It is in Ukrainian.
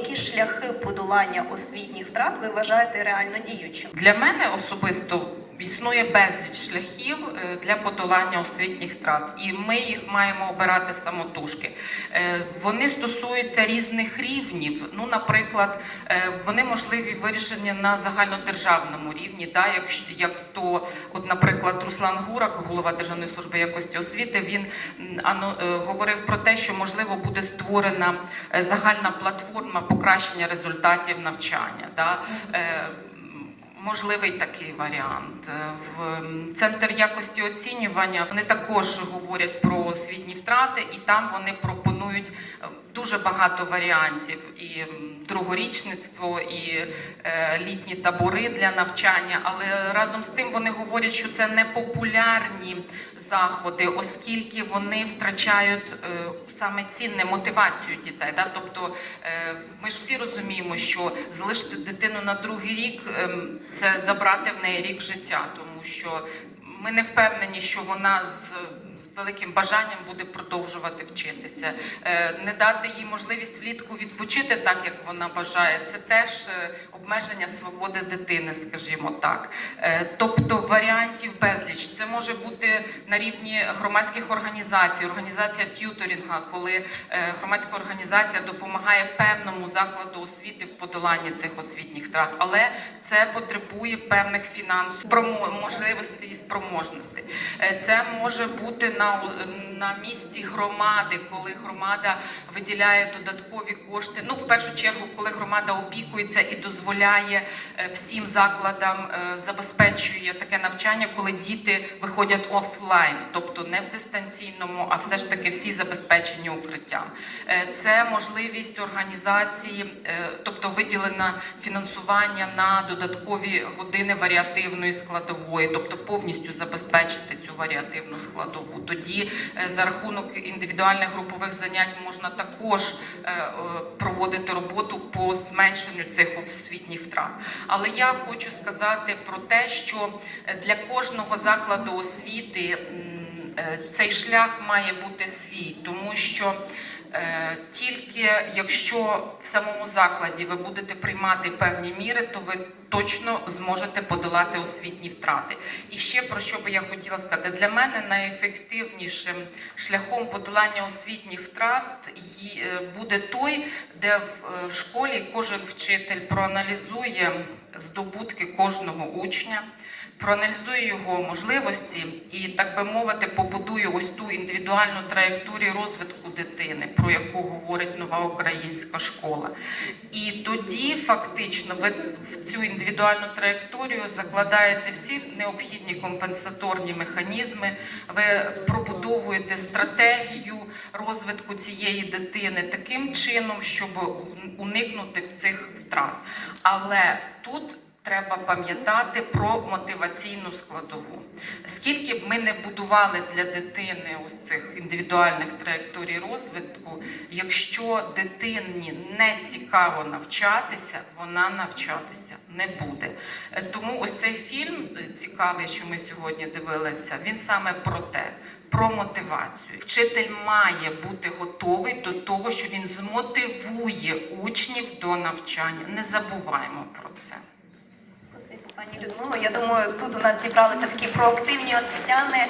Які шляхи подолання освітніх втрат ви вважаєте реально діючими? Для мене особисто існує безліч шляхів е, для подолання освітніх втрат, і ми їх маємо обирати самотужки. Е, Вони стосуються різних рівнів. Ну, наприклад, е, вони можливі вирішення на загальнодержавному рівні. Да, як, як то, от, наприклад, Руслан Гурак, голова Державної служби якості освіти, він ано, говорив про те, що можливо буде створена загальна платформа покращення результатів навчання. Да? Можливий такий варіант. Е, В центр якості оцінювання вони також говорять про освітні втрати, і там вони пропонують е, дуже багато варіантів: і другорічництво, і е, літні табори для навчання. Але разом з тим вони говорять, що це не популярні заходи, оскільки вони втрачають е, саме цінне мотивацію дітей. Да? Тобто е, ми ж всі розуміємо, що залишити дитину на другий рік ем, це забрати в неї рік життя, тому що ми не впевнені, що вона з. З великим бажанням буде продовжувати вчитися, Е, не дати їй можливість влітку відпочити так, як вона бажає. Це теж е, обмеження свободи дитини, скажімо так. Е, Тобто варіантів безліч. Це може бути на рівні громадських організацій, організація т'юторінга, коли громадська організація допомагає певному закладу освіти в подоланні цих освітніх втрат, але це потребує певних промо- можливостей і спроможностей. Це може бути на, на місці громади, коли громада виділяє додаткові кошти. Ну, в першу чергу, коли громада опікується і дозволяє е, всім закладам е, забезпечує таке навчання, коли діти виходять офлайн, тобто не в дистанційному, а все ж таки всі забезпечені укриттям. Е, Це можливість організації, тобто виділено фінансування на додаткові години варіативної складової, тобто повністю забезпечити цю варіативну складову. Тоді за рахунок індивідуальних групових занять можна також е, е, проводити роботу по зменшенню цих освітніх втрат. Але я хочу сказати про те, що для кожного закладу освіти е, цей шлях має бути свій, тому що тільки якщо в самому закладі ви будете приймати певні міри, то ви точно зможете подолати освітні втрати. І ще про що би я хотіла сказати, для мене найефективнішим шляхом подолання освітніх втрат е, буде той, де е, в школі кожен вчитель проаналізує здобутки кожного учня проаналізує його можливості і, так би мовити, побудує ось ту індивідуальну траєкторію розвитку дитини, про яку говорить нова українська школа. І тоді, фактично, ви в цю індивідуальну траєкторію закладаєте всі необхідні компенсаторні механізми, ви пробудовуєте стратегію розвитку цієї дитини таким чином, щоб уникнути цих втрат. Але тут треба пам'ятати про мотиваційну складову. Скільки б ми не будували для дитини ось цих індивідуальних траєкторій розвитку, якщо дитині не цікаво навчатися, вона навчатися не буде. Е, Тому ось цей фільм е, цікавий, що ми сьогодні дивилися, він саме про те. Про мотивацію. Вчитель має бути готовий до того, що він змотивує учнів до навчання. Не забуваємо про це. Спасибо, пані Людмило. Я думаю, тут у нас зібралися такі проактивні освітяни.